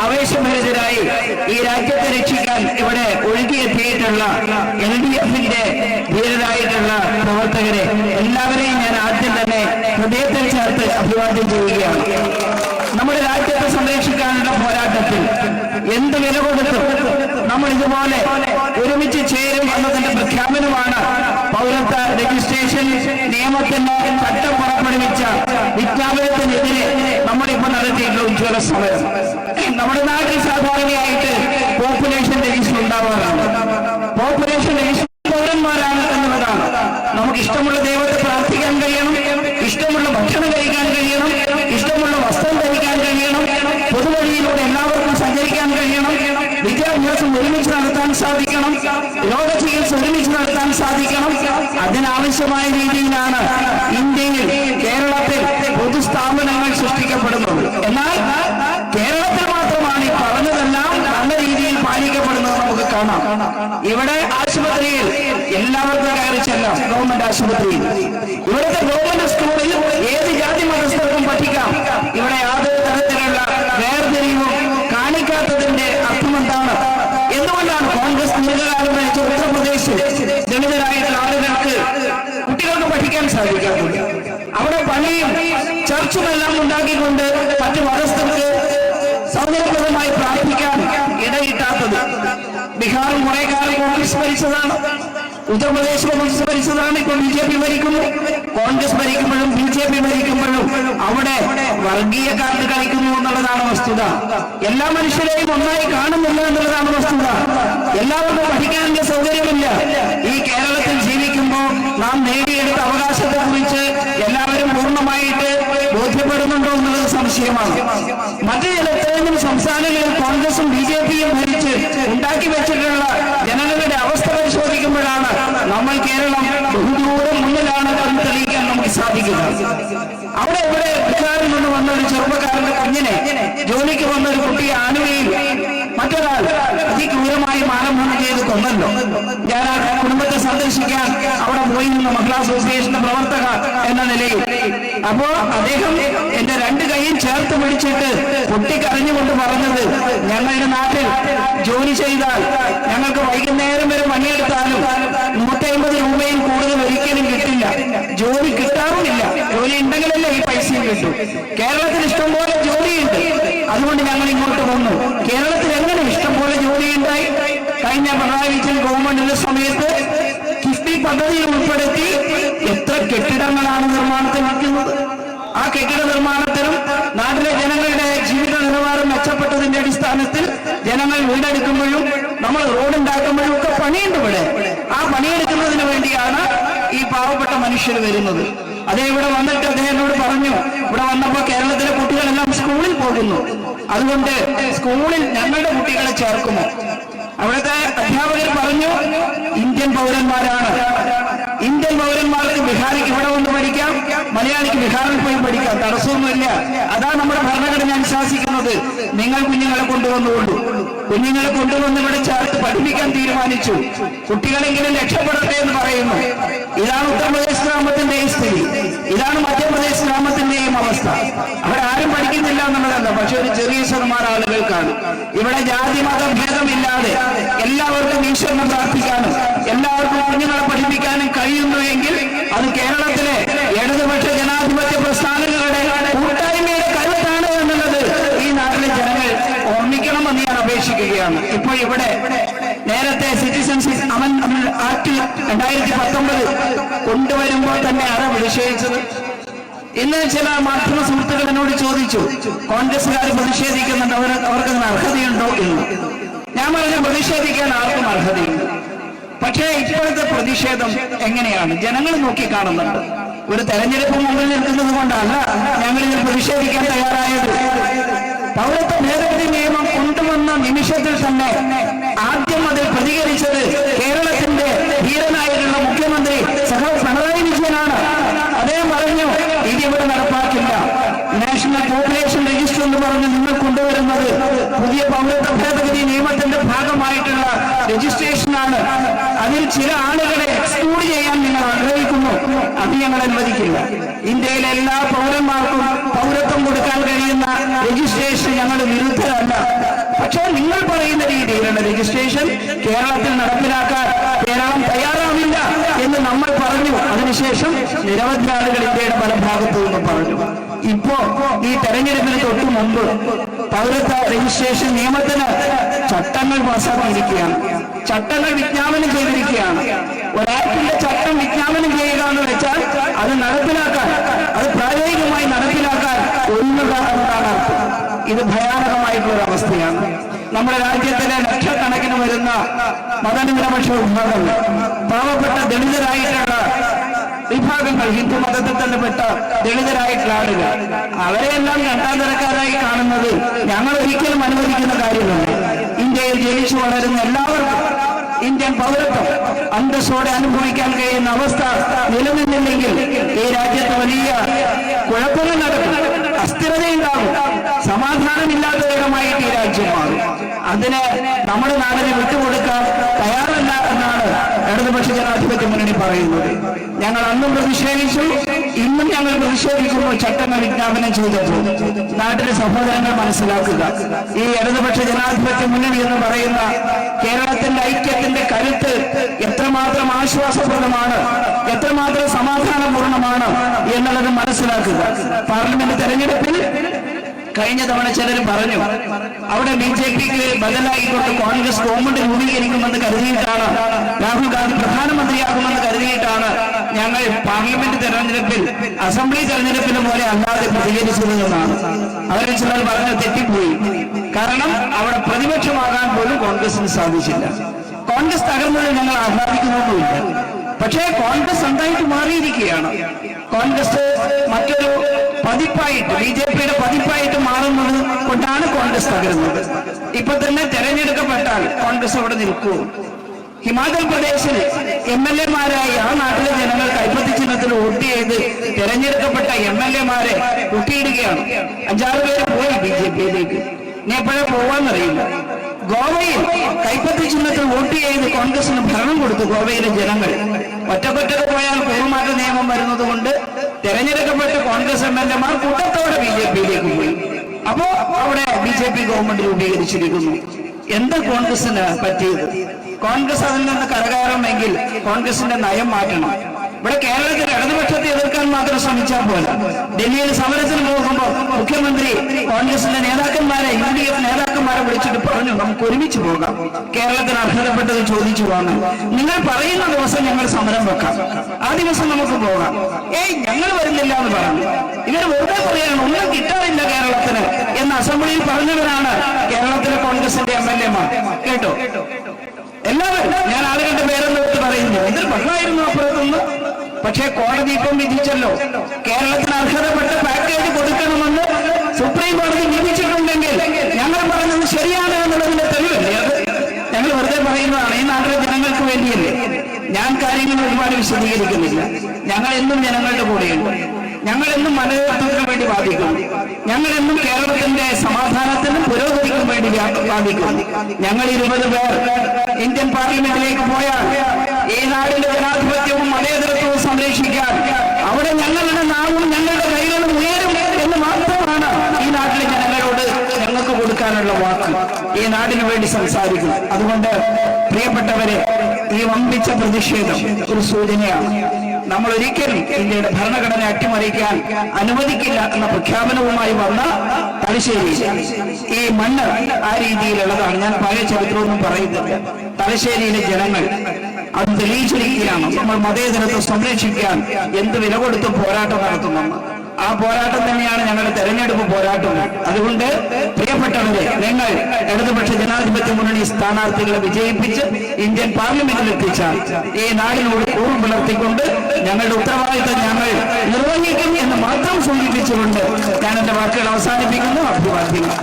ആവേശഭരിതരായി ഈ രാജ്യത്തെ രക്ഷിക്കാൻ ഇവിടെ ഒഴുകിയെത്തിയിട്ടുള്ള എൽ ഡി എഫിന്റെ ധീരരായിട്ടുള്ള പ്രവർത്തകരെ എല്ലാവരെയും ഞാൻ ആദ്യം തന്നെ ഹൃദയത്തിൽ ചേർത്ത് അഭിവാദ്യം ചെയ്യുകയാണ്. നമ്മുടെ രാജ്യത്തെ സംരക്ഷിക്കാനുള്ള പോരാട്ടത്തിൽ എന്ത് വില കൊടുത്തും നമ്മൾ ഇതുപോലെ ഒരുമിച്ച് ചേരും എന്നതിന്റെ പ്രഖ്യാപനമാണ് പൗരത്വ രജിസ്ട്രേഷൻ നിയമത്തിന് ചട്ടം പുറപ്പെടുവിച്ച വിജ്ഞാപനത്തിനെതിരെ നമ്മളിപ്പോൾ നടത്തിയിട്ടുള്ള ഉജ്ജ്വല സമരം. നമ്മുടെ നാട്ടിൽ സാധാരണയായിട്ട് പോപ്പുലേഷൻ രജിസ്റ്റർ ഉണ്ടാവാറാണ്. പോപ്പുലേഷൻ രജിസ്റ്റർ പൗരന്മാരാണ് എന്നുള്ളതാണ്. നമുക്ക് ഇഷ്ടമുള്ള ദൈവത്തെ പ്രാർത്ഥിക്കാൻ കഴിയണം ഇഷ്ടമുള്ള ഭക്ഷണം കഴിക്കാൻ കഴിയണം ഇഷ്ടമുള്ള വസ്ത്രം ധരിക്കാൻ കഴിയണം പൊതുവഴിയിലൂടെ എല്ലാവർക്കും സഞ്ചരിക്കാൻ കഴിയണം വിദ്യാഭ്യാസം ഒരുമിച്ച് നടത്താൻ സാധിക്കണം രോഗ ചികിത്സ ഒരുമിച്ച് നടത്താൻ സാധിക്കണം. അതിനാവശ്യമായ രീതിയിലാണ് ഇന്ത്യയിൽ ഇവിടെ ആശുപത്രിയിൽ എല്ലാവർക്കും കയറി ചെല്ലാം. ഗവൺമെന്റ് ആശുപത്രിയിൽ. ഇവിടുത്തെ ഗവൺമെന്റ് സ്കൂളിൽ ഏത് ജാതി മതസ്ഥർക്കും കോൺഗ്രസ് ഭരിച്ചതാണ്. ഉത്തർപ്രദേശ് കോൺഗ്രസ് ഭരിച്ചതാണ്. ഇപ്പോൾ ബി ജെ പി ഭരിക്കുന്നു. കോൺഗ്രസ് ഭരിക്കുമ്പോഴും ബി ജെ പി ഭരിക്കുമ്പോഴും അവിടെ വർഗീയ കാർഡ് കളിക്കുന്നു എന്നുള്ളതാണ് വസ്തുത. എല്ലാ മനുഷ്യരെയും ഒന്നായി കാണുന്നില്ല എന്നുള്ളതാണ് വസ്തുത. എല്ലാവർക്കും പഠിക്കാനുള്ള സൗകര്യമില്ല. ഈ കേരളത്തിൽ ജീവിക്കുമ്പോൾ നാം നേടിയെടുത്ത അവകാശത്തെ കുറിച്ച് എല്ലാവരും പൂർണമായിട്ട് ബോധ്യപ്പെടുന്നുണ്ടോ എന്നുള്ളത് സംശയമാണ്. മറ്റു ചില സംസ്ഥാനങ്ങളിൽ കോൺഗ്രസും ബി ജെ പിയും ഉണ്ടാക്കി വെച്ചിട്ടുള്ള ജനങ്ങളുടെ അവസ്ഥ പരിശോധിക്കുമ്പോഴാണ് നമ്മൾ കേരളം ബഹുദൂരം മുന്നിലാണ് എന്ന് തെളിയിക്കാൻ നമുക്ക് സാധിക്കുന്നത്. അവിടെ ഇവിടെ ബീഹാറിൽ നിന്ന് വന്ന ഒരു ചെറുപ്പക്കാരന്റെ കുഞ്ഞിനെ ജോലിക്ക് വന്ന ഒരു കുട്ടിയെ ആനുവയിൽ മറ്റൊരാൾ അതിക്രൂരമായി മാനഭംഗം ചെയ്ത് കൊന്നല്ലോ. ഞാൻ ആ കുടുംബത്തെ സന്ദർശിക്കാൻ അവിടെ പോയി നിന്ന് മഹിളാ അസോസിയേഷന്റെ പ്രവർത്തക എന്ന നിലയിൽ. അപ്പോ അദ്ദേഹം എന്റെ രണ്ട് കൈയും ചേർത്ത് പിടിച്ചിട്ട് പൊട്ടിക്കരഞ്ഞുകൊണ്ട് പറഞ്ഞത് ഞങ്ങളുടെ നാട്ടിൽ ജോലി ചെയ്താൽ ഞങ്ങൾക്ക് വൈകുന്നേരം വരെ പണിയെടുത്താലും നൂറ്റമ്പത് രൂപയിൽ കൂടുതൽ ഒരിക്കലും കിട്ടില്ല. ജോലി കിട്ടാറുമില്ല. ജോലി ഉണ്ടെങ്കിലല്ലേ ഈ പൈസയും കിട്ടും. കേരളത്തിൽ ഇഷ്ടംപോലെ ജോലിയുണ്ട്. അതുകൊണ്ട് ഞങ്ങൾ ഇങ്ങോട്ട് വന്നു. കേരളത്തിൽ എങ്ങനെ ഇഷ്ടംപോലെ ജോലിയുണ്ടായി. കഴിഞ്ഞ പിണറായി ഗവൺമെന്റിന്റെ സമയത്ത് കിഫ്ബി പദ്ധതിയിൽ ഉൾപ്പെടുത്തി എത്ര കെട്ടിടങ്ങളാണ് നിർമ്മാണത്തിൽ നിൽക്കുന്നത്. ആ കെട്ടിട നിർമ്മാണത്തിനും നാട്ടിലെ ജനങ്ങളുടെ ജീവിത നിലവാരം മെച്ചപ്പെട്ടതിന്റെ അടിസ്ഥാനത്തിൽ ജനങ്ങൾ വീടെടുക്കുമ്പോഴും നമ്മൾ റോഡ് ഉണ്ടാക്കുമ്പോഴും ഒക്കെ പണിയുണ്ട് ഇവിടെ. ആ പണിയെടുക്കുന്നതിന് വേണ്ടിയാണ് ഈ പാവപ്പെട്ട മനുഷ്യർ വരുന്നത്. അതേ ഇവിടെ വന്നിട്ട് അദ്ദേഹം എന്നോട് പറഞ്ഞു ഇവിടെ വന്നപ്പോ കേരളത്തിലെ കുട്ടികളെല്ലാം സ്കൂളിൽ പോകുന്നു. അതുകൊണ്ട് സ്കൂളിൽ ഞങ്ങളുടെ കുട്ടികളെ ചേർക്കുമോ അവിടുത്തെ അധ്യാപകർ പറഞ്ഞു ഇന്ത്യൻ പൗരന്മാരാണ്. ഇന്ത്യൻ പൗരന്മാർക്ക് ബിഹാരിക്ക് ഇവിടെ വന്ന് പഠിക്കാം മലയാളിക്ക് ബിഹാറിൽ പോയി പഠിക്കാം. തടസ്സമൊന്നുമില്ല. അതാ നമ്മുടെ ഭരണഘടന അനുശാസിക്കുന്നത്. നിങ്ങൾ കുഞ്ഞുങ്ങളെ കൊണ്ടുവന്നുകൊണ്ടു. കുഞ്ഞുങ്ങളെ കൊണ്ടുവന്ന് ഇവിടെ ചേർത്ത് പഠിപ്പിക്കാൻ തീരുമാനിച്ചു. കുട്ടികളെങ്കിലും രക്ഷപ്പെടട്ടെ എന്ന് പറയുന്നു. ഇതാണ് ഉത്തർപ്രദേശ് ഗ്രാമത്തിന്റെയും സ്ഥിതി. ഇതാണ് മധ്യപ്രദേശ് ഗ്രാമത്തിന്റെയും അവസ്ഥ. അവിടെ ആരും പഠിക്കുന്നില്ല എന്നുള്ളതല്ല. പക്ഷെ ഒരു ചെറിയ ശതമാനം ആളുകൾക്കാണ് ഇവിടെ ജാതി മത ഭേദമില്ലാതെ എല്ലാവർക്കും ഈശ്വരനെ പ്രാർത്ഥിക്കാനും എല്ലാവർക്കും കുഞ്ഞുങ്ങളെ പഠിപ്പിക്കാനും കഴിയുന്നു എങ്കിൽ അത് കേരളത്തിലെ ഇടതുപക്ഷ ജനാധിപത്യ പ്രസ്ഥാനങ്ങളുടെ കൂട്ടായ്മയുടെ കരുത്താണ് എന്നുള്ളത് ഈ നാട്ടിലെ ജനങ്ങൾ ഓർമ്മിക്കണമെന്ന് ഞാൻ അപേക്ഷിക്കുകയാണ്. ഇപ്പോൾ ഇവിടെ നേരത്തെ സിറ്റിസൺഷിപ്പ് അമൻമെന്റ് ആക്ട് രണ്ടായിരത്തി പത്തൊമ്പത് കൊണ്ടുവരുമ്പോൾ തന്നെ ആരാ പ്രതിഷേധിച്ചത്? ഇന്ന് ചില മാധ്യമ സുഹൃത്തുക്കൾ എന്നോട് ചോദിച്ചു കോൺഗ്രസ്സുകാർ പ്രതിഷേധിക്കുന്നുണ്ട് അവർ അവർക്ക് അർഹതയുണ്ടോ? എന്ന്. ഞാൻ പറഞ്ഞു പ്രതിഷേധിക്കാൻ ആർക്കും അർഹതയുണ്ട് പക്ഷേ ഇപ്പോഴത്തെ പ്രതിഷേധം എങ്ങനെയാണ്? ജനങ്ങൾ നോക്കി കാണുന്നുണ്ട് ഒരു തെരഞ്ഞെടുപ്പ് മുമ്പിൽ നിൽക്കുന്നത് കൊണ്ടല്ല ഞങ്ങൾ ഇതിൽ പ്രതിഷേധിക്കാൻ തയ്യാറായത്. പൗരത്വ ഭേദഗതി നിയമം കൊണ്ടുവന്ന നിമിഷത്തിൽ തന്നെ ആദ്യം അതിൽ പ്രതികരിച്ചത് കേരളത്തിന്റെ ധീരനായിട്ടുള്ള മുഖ്യമന്ത്രി സഹ പിണറായി വിജയനാണ്. അദ്ദേഹം പറഞ്ഞു ഇത് ഇവിടെ നടപ്പാക്കില്ല. നാഷണൽ പോപ്പുലേഷൻ രജിസ്റ്റർ എന്ന് പറഞ്ഞ് നിങ്ങൾ കൊണ്ടുവരുന്നത് പുതിയ പൗരത്വ ഭേദഗതി നിയമത്തിന്റെ ഭാഗമായിട്ടുള്ള രജിസ്ട്രേഷനാണ് അതിൽ ചില ആളുകളെ എക്സ്ക്ലൂഡ് ചെയ്യാൻ നിങ്ങൾ ആഗ്രഹിക്കുന്നു. അത് ഞങ്ങൾ അനുവദിക്കില്ല. ഇന്ത്യയിലെ എല്ലാ പൗരന്മാർക്കും പൗരത്വം കൊടുക്കാൻ കഴിയുന്ന രജിസ്ട്രേഷൻ ഞങ്ങൾ വിരുദ്ധരല്ല. പക്ഷേ നിങ്ങൾ പറയുന്ന രീതിയിലുള്ള രജിസ്ട്രേഷൻ കേരളത്തിൽ നടപ്പിലാക്കാൻ കേരളം തയ്യാറാവില്ല എന്ന് നമ്മൾ പറഞ്ഞു. അതിനുശേഷം നിരവധി ആളുകൾ ഇന്ത്യയുടെ പല ഭാഗത്തു നിന്നും പറഞ്ഞു. ഇപ്പോ ഈ തെരഞ്ഞെടുപ്പിന് തൊട്ട് മുമ്പ് പൗരത്വ രജിസ്ട്രേഷൻ നിയമത്തിന് ചട്ടങ്ങൾ പാസ്സാക്കിയിരിക്കുകയാണ് ചട്ടങ്ങൾ വിജ്ഞാപനം ചെയ്തിരിക്കുകയാണ്. ഒരാൾക്കിന്റെ ചട്ടം വിജ്ഞാപനം ചെയ്യുക എന്ന് വെച്ചാൽ അത് നടപ്പിലാക്കാൻ അത് പ്രായോഗികമായി നടപ്പിലാക്കാൻ ഒരുങ്ങുക അർത്ഥം ഇത് ഭയാനകമായിട്ടുള്ള അവസ്ഥയാണ്. നമ്മുടെ രാജ്യത്തിലെ ലക്ഷക്കണക്കിന് വരുന്ന മതന്യൂനപക്ഷ വിഭാഗങ്ങൾ പാവപ്പെട്ട ദളിതരായിട്ടുള്ള വിഭാഗങ്ങൾ ഹിന്ദു മതത്തിൽ തന്നെ പെട്ട ദളിതരായിട്ടുള്ള ആളുകൾ അവരെയെല്ലാം രണ്ടാം തരക്കാരായി കാണുന്നത് ഞങ്ങൾ ഒരിക്കലും അനുവദിക്കുന്ന കാര്യമല്ല. ഇന്ത്യയിൽ ജനിച്ചു വളരുന്ന എല്ലാവർക്കും ഇന്ത്യൻ പൗരത്വം അന്തസ്സോടെ അനുഭവിക്കാൻ കഴിയുന്ന അവസ്ഥ നിലനിന്നില്ലെങ്കിൽ ഈ രാജ്യത്ത് വലിയ കുഴപ്പങ്ങൾ നടക്കും അസ്ഥിരതയുണ്ടാകും സമാധാനമില്ലാത്ത ഇടമായിട്ട് ഈ രാജ്യം മാറും. അതിന് നമ്മുടെ നാടിനെ വിട്ടുകൊടുക്കാൻ തയ്യാറല്ല എന്നാണ് ഇടതുപക്ഷ ജനാധിപത്യ മുന്നണി പറയുന്നത്. ഞങ്ങൾ അന്നും പ്രതിഷേധിച്ചു ഇന്നും ഞങ്ങൾ പ്രതിഷേധിക്കുമ്പോൾ ചട്ടങ്ങൾ വിജ്ഞാപനം ചെയ്തപ്പോൾ. നാട്ടിലെ സഹോദരങ്ങൾ മനസ്സിലാക്കുക. ഈ ഇടതുപക്ഷ ജനാധിപത്യ മുന്നണി എന്ന് പറയുന്ന കേരളത്തിന്റെ ഐക്യത്തിന്റെ കരുത്ത് എത്രമാത്രം ആശ്വാസപ്രദമാണ് എത്രമാത്രം സമാധാനപൂർണമാണ് എന്നുള്ളത് മനസ്സിലാക്കുക. പാർലമെന്റ് തെരഞ്ഞെടുപ്പിൽ കഴിഞ്ഞ തവണ ചിലർ പറഞ്ഞു അവിടെ ബി ജെ പിക്ക് ബദലായിക്കൊണ്ട് കോൺഗ്രസ് ഗവൺമെന്റ് രൂപീകരിക്കുമെന്ന് കരുതിയിട്ടാണ് രാഹുൽ ഗാന്ധി പ്രധാനമന്ത്രിയാകുമെന്ന് പാർലമെന്റ് തെരഞ്ഞെടുപ്പിൽ അസംബ്ലി തെരഞ്ഞെടുപ്പിന് പോലെ അല്ലാതെ പ്രതികരിച്ചതെന്നാണ് അവരെ ചിലർ പറഞ്ഞ തെറ്റിപ്പോയി. കാരണം അവിടെ പ്രതിപക്ഷമാകാൻ പോലും കോൺഗ്രസിന് സാധിച്ചില്ല. കോൺഗ്രസ് തകർന്നത് ഞങ്ങൾ ആഹ്ലാദിക്കുന്നൊന്നുമില്ല. പക്ഷേ കോൺഗ്രസ് എന്തായിട്ട് മാറിയിരിക്കുകയാണ്. കോൺഗ്രസ് മറ്റൊരു പതിപ്പായിട്ട് ബി ജെ പിയുടെ പതിപ്പായിട്ട് മാറുന്നത് കൊണ്ടാണ് കോൺഗ്രസ് തകരുന്നത്. ഇപ്പൊ തന്നെ തെരഞ്ഞെടുക്കപ്പെട്ടാൽ കോൺഗ്രസ് അവിടെ നിൽക്കൂ ഹിമാചൽ പ്രദേശിൽ എം എൽ എമാരായി ആ നാട്ടിലെ ജനങ്ങൾ കൈപ്പത്തി ചിഹ്നത്തിൽ വോട്ട് ചെയ്ത് തെരഞ്ഞെടുക്കപ്പെട്ട എം എൽ എമാരെ കുട്ടിയിടുകയാണ് അഞ്ചാറ് പേര് പോയി ബി ജെ പിയിലേക്ക്. ഇനി എപ്പോഴാ പോവാന്നറിയില്ല. ഗോവയിൽ കൈപ്പത്തി ചിഹ്നത്തിൽ വോട്ട് ചെയ്ത് കോൺഗ്രസിന് ഭരണം കൊടുത്തു ഗോവയിലെ ജനങ്ങൾ. ഒറ്റക്കൊറ്റക്ക് പോയാൽ പെരുമാറ്റ നിയമം വരുന്നത് കൊണ്ട് തെരഞ്ഞെടുക്കപ്പെട്ട കോൺഗ്രസ് എം എൽ എമാർ കൂട്ടത്തോടെ ബി ജെ പിയിലേക്ക് പോയി. അപ്പോ അവിടെ ബി ജെ പി ഗവൺമെന്റ് രൂപീകരിച്ചിരിക്കുന്നു. എന്താ കോൺഗ്രസിന് പറ്റിയത്? കോൺഗ്രസ് അതിൽ നിന്ന് കരകയറണമെങ്കിൽ കോൺഗ്രസിന്റെ നയം മാറ്റണം. ഇവിടെ കേരളത്തിൽ ഇടതുപക്ഷത്തെ എതിർക്കാൻ മാത്രം ശ്രമിച്ചാൽ പോലെ ഡൽഹിയിൽ സമരത്തിന് പോകുമ്പോൾ മുഖ്യമന്ത്രി കോൺഗ്രസിന്റെ നേതാക്കന്മാരെ യു ഡി എഫ് നേതാക്കന്മാരെ വിളിച്ചിട്ട് പറഞ്ഞു നമുക്ക് ഒരുമിച്ച് പോകാം. കേരളത്തിന് അർഹതപ്പെട്ടത് ചോദിച്ചു വാങ്ങാം. നിങ്ങൾ പറയുന്ന ദിവസം ഞങ്ങൾ സമരം വെക്കാം. ആ ദിവസം നമുക്ക് പോകാം. ഏയ് ഞങ്ങൾ വരുന്നില്ല എന്ന് പറഞ്ഞു. ഇവർ വെറുതെ പറയാണ് ഒന്നും കിട്ടാറില്ല കേരളത്തിന്. എന്ന് അസംബ്ലിയിൽ പറഞ്ഞവരാണ് കേരളത്തിലെ കോൺഗ്രസിന്റെ എം എൽ എമാർ കേട്ടോ? എല്ലാവരും ഞാൻ ആളുകളുടെ പേരൊന്നും എടുത്ത് പറയുന്നു. ഇതിൽ പ്രശ്നമായിരുന്നു അപ്പുറത്തുനിന്ന് പക്ഷേ കോടതി ഇപ്പം വിധിച്ചല്ലോ. കേരളത്തിന് അർഹതപ്പെട്ട പാക്കേജ് കൊടുക്കണമെന്ന് സുപ്രീം കോടതി വിധിച്ചിട്ടുണ്ടെങ്കിൽ ഞങ്ങൾ പറഞ്ഞത് ശരിയാണ് എന്നുള്ളതിന്റെ തെളിവല്ലേ അത്? ഞങ്ങൾ വെറുതെ പറയുന്നതാണ്. ഈ നാട്ടിലെ ജനങ്ങൾക്ക് വേണ്ടിയല്ലേ. ഞാൻ കാര്യങ്ങൾ ഒരുപാട് വിശദീകരിക്കുന്നില്ല. ഞങ്ങൾ എന്നും ജനങ്ങളുടെ കൂടെയുണ്ട്. ഞങ്ങൾ എന്നും വേണ്ടി വാദിക്കും. ഞങ്ങൾ എന്നും കേരളത്തിന്റെ സമാധാനത്തിനും പുരോഗതിക്കും വേണ്ടി വാദിക്കും. ഞങ്ങൾ ഇരുപത് പേർ ഇന്ത്യൻ പാർലമെന്റിലേക്ക് പോയാൽ ഈ നാടിന്റെ ജനാധിപത്യവും മതേതരത്വവും സംരക്ഷിക്കാൻ അവിടെ ഞങ്ങളുടെ നാവും ഞങ്ങളുടെ കൈകളും ഉയരും എന്ന് മാത്രമാണ് ഈ നാട്ടിലെ ജനങ്ങളോട് ഞങ്ങൾക്ക് കൊടുക്കാനുള്ള വാക്ക്. ഈ നാടിനു വേണ്ടി സംസാരിക്കും. അതുകൊണ്ട് പ്രിയപ്പെട്ടവരെ ഈ വമ്പിച്ച പ്രതിഷേധം ഒരു സൂചനയാണ്. നമ്മൾ ഒരിക്കലും ഇന്ത്യയുടെ ഭരണഘടന അട്ടിമറിക്കാൻ അനുവദിക്കില്ല എന്ന പ്രഖ്യാപനവുമായി വന്ന തലശ്ശേരി. ഈ മണ്ണ് ആ രീതിയിലുള്ളതാണ്. ഞാൻ പഴയ ചരിത്രമൊന്നും പറയുന്നത് തലശ്ശേരിയിലെ ജനങ്ങൾ അത് തെളിയിച്ചിരിക്കുകയാണ്. നമ്മൾ മതേതരത്തെ സംരക്ഷിക്കാൻ എന്ത് വില കൊടുത്തും പോരാട്ടം നടത്തുമെന്ന് ആ പോരാട്ടം തന്നെയാണ് ഞങ്ങളുടെ തെരഞ്ഞെടുപ്പ് പോരാട്ടം. അതുകൊണ്ട് പ്രിയപ്പെട്ടവരെ നിങ്ങൾ ഇടതുപക്ഷ ജനാധിപത്യ മുന്നണി സ്ഥാനാർത്ഥികളെ വിജയിപ്പിച്ച് ഇന്ത്യൻ പാർലമെന്റിൽ എത്തിച്ച ഈ നാടിനോട് കൂറും പുലർത്തിക്കൊണ്ട് ഞങ്ങളുടെ ഉത്തരവാദിത്തം ഞങ്ങൾ നിർവഹിക്കും എന്ന് മാത്രം സൂചിപ്പിച്ചുകൊണ്ട് ഞാൻ എന്റെ വാക്കുകൾ അവസാനിപ്പിക്കുന്നു. അഭിവാദ്യങ്ങൾ